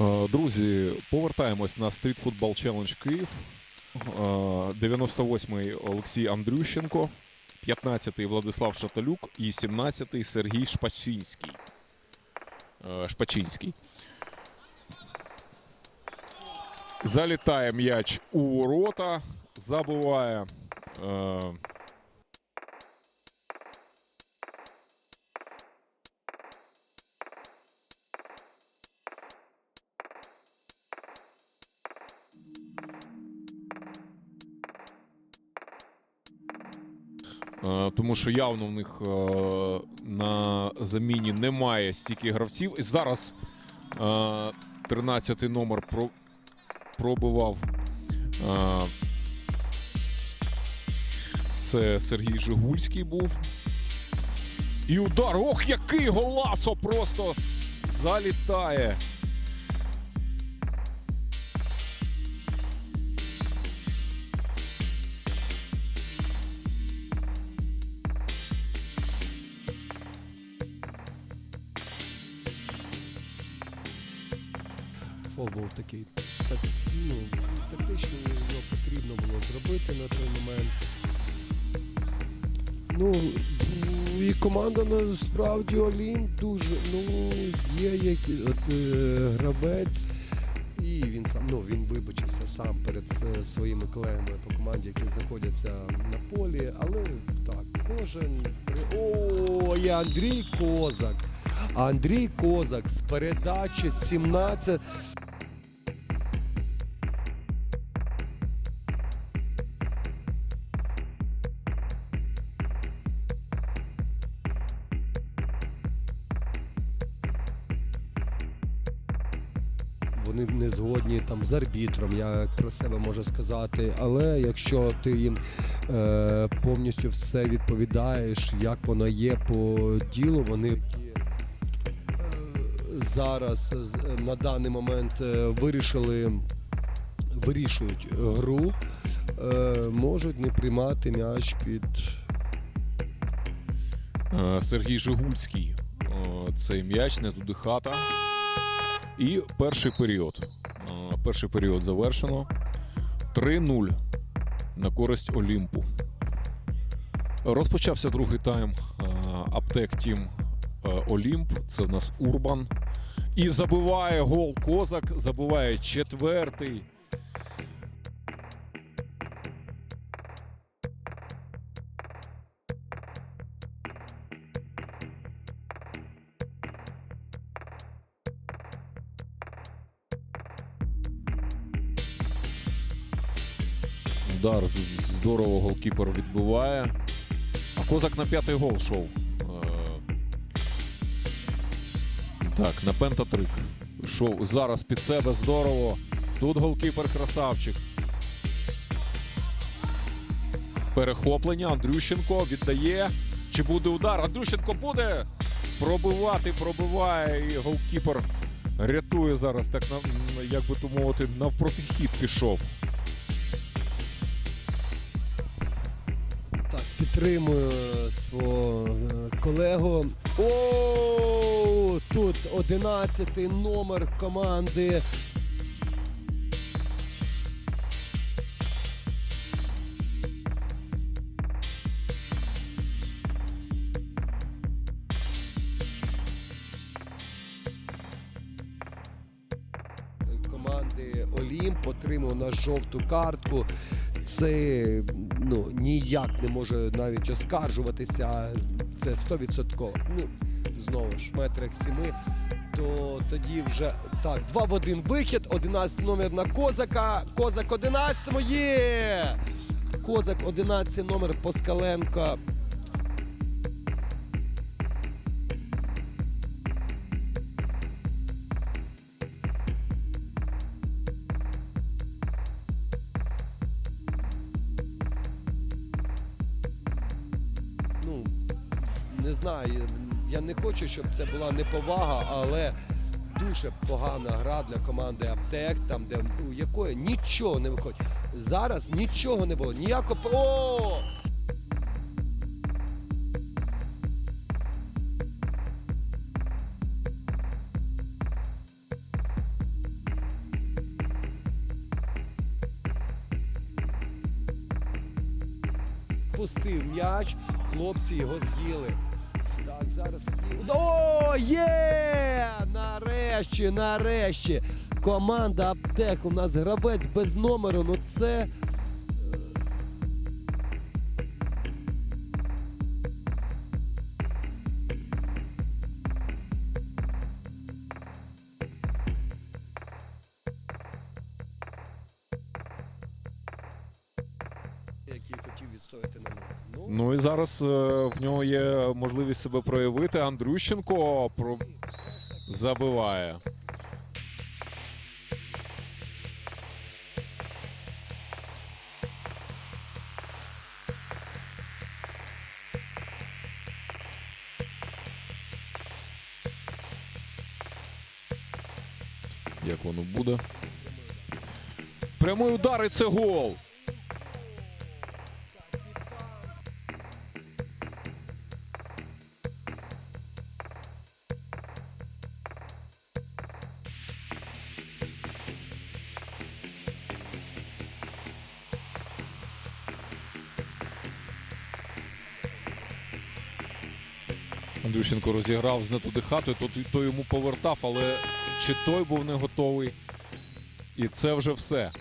Е, Друзі, повертаємось на Street Football Challenge Київ. Е, 98-й Олексій Андрющенко, 15-й Владислав Шаталюк і 17-й Сергій Шпачинський. Е, Шпачинський. Залітає м'яч у ворота, забиває. Тому що явно в них е, на заміні немає стільки гравців. І зараз е, 13-й номер про, пробивав. Е, це Сергій Жигульський був. І удар. Ох, який голасо! Просто залітає. Фол був такий. Так, ну, тактичний його потрібно було зробити на той момент. Ну, і команда насправді Олімп дуже ну, є як от, е, гравець. І він сам ну, він вибачився сам перед е, своїми колегами по команді, які знаходяться на полі. Але так, кожен. О, і Андрій Козак. Андрій Козак з передачі 17. Вони не згодні там з арбітром, я про себе можу сказати. Але якщо ти їм е, повністю все відповідаєш, як воно є по ділу, вони е, зараз на даний момент е, вирішили вирішують гру, е, можуть не приймати м'яч під Сергій Жигульський. Цей м'яч не туди хата. І перший період. Е, Перший період завершено. 3-0 на користь Олімпу. Розпочався другий тайм. Е, Аптек Тім е, Олімп. Це в нас Урбан. І забиває гол Козак. Забиває четвертий. Удар здорово голкіпер відбиває. А Козак на п'ятий гол шов. Е, Так, на пентатрик. Шов зараз під себе здорово. Тут голкіпер красавчик. Перехоплення. Андрющенко віддає. Чи буде удар? Андрющенко буде пробивати, пробиває. І голкіпер рятує зараз, так як би то мовити, навпроти хід пішов. Підтримую свого е, колегу. О, тут 11 номер команди. Команди Олімп отримав на жовту картку. Це ну, ніяк не може навіть оскаржуватися. Це 100%. Ну, знову ж, метрах сіми. То тоді вже так, 2 в 1 вихід, 11 номер на Козака. Козак 11 є! Козак 11 номер Поскаленко. не знаю. Я не хочу, щоб це була неповага, але дуже погана гра для команди Аптек, там де у якої нічого не виходить. Зараз нічого не було. Ніяко О! Пустив м'яч, хлопці його з'їли. Так, зараз. О, є! Нарешті, нарешті. Команда Аптек. У нас гравець без номеру. Ну це. Який хотів відстояти на нього. Ну і зараз е, в нього є можливість себе проявити. Андрющенко про... забиває. Як воно буде? Прямий удар і це гол. Андрющенко розіграв з не туди хатою, то той йому повертав, але чи той був не готовий. І це вже все.